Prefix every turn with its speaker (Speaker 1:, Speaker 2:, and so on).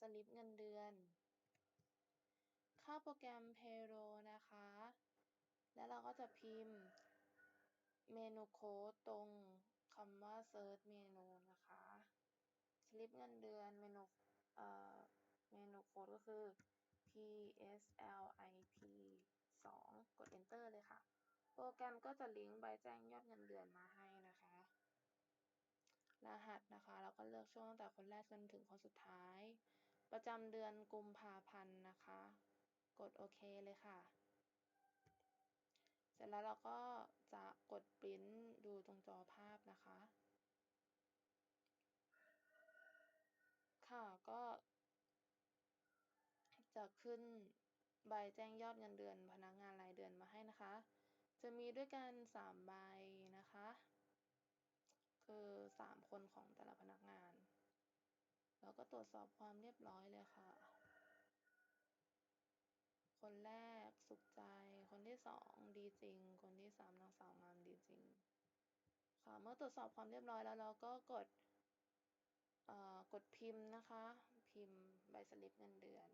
Speaker 1: สลิปเงินเดือน เข้าโปรแกรม Payroll นะคะ แล้วเราก็จะพิมพ์เมนูโค้ดตรงคำว่า Search เมนูนะคะ สลิปเงินเดือนเมนูเอ่อเมนูโค้ดก็คือ PSLIP 2 กด Enter เลยค่ะ โปรแกรมก็จะลิงก์ใบแจ้งยอดเงินเดือนมาให้นะคะ รหัสนะคะ เราก็เลือกช่วงตั้งแต่คนแรกจนถึงคนสุดท้าย ประจำเดือนกุมภาพันธ์นะคะ กดโอเคเลยค่ะ เสร็จแล้วเราก็จะกดปริ้นดูตรงจอภาพนะคะ ค่ะก็จะขึ้นใบแจ้งยอดเงินเดือนพนักงานรายเดือนมาให้นะคะ จะมีด้วยกัน 3 ใบนะคะ คือ3คนของแต่ละพนักงาน แล้วก็ ตรวจสอบความเรียบร้อยเลยค่ะ คนแรกสุขใจ คนที่สองดีจริง คนที่สามนางสาวงามดีจริง ค่ะ เมื่อตรวจสอบความเรียบร้อยแล้วเราก็กดกดพิมพ์นะคะ พิมพ์ใบสลิปเงินเดือน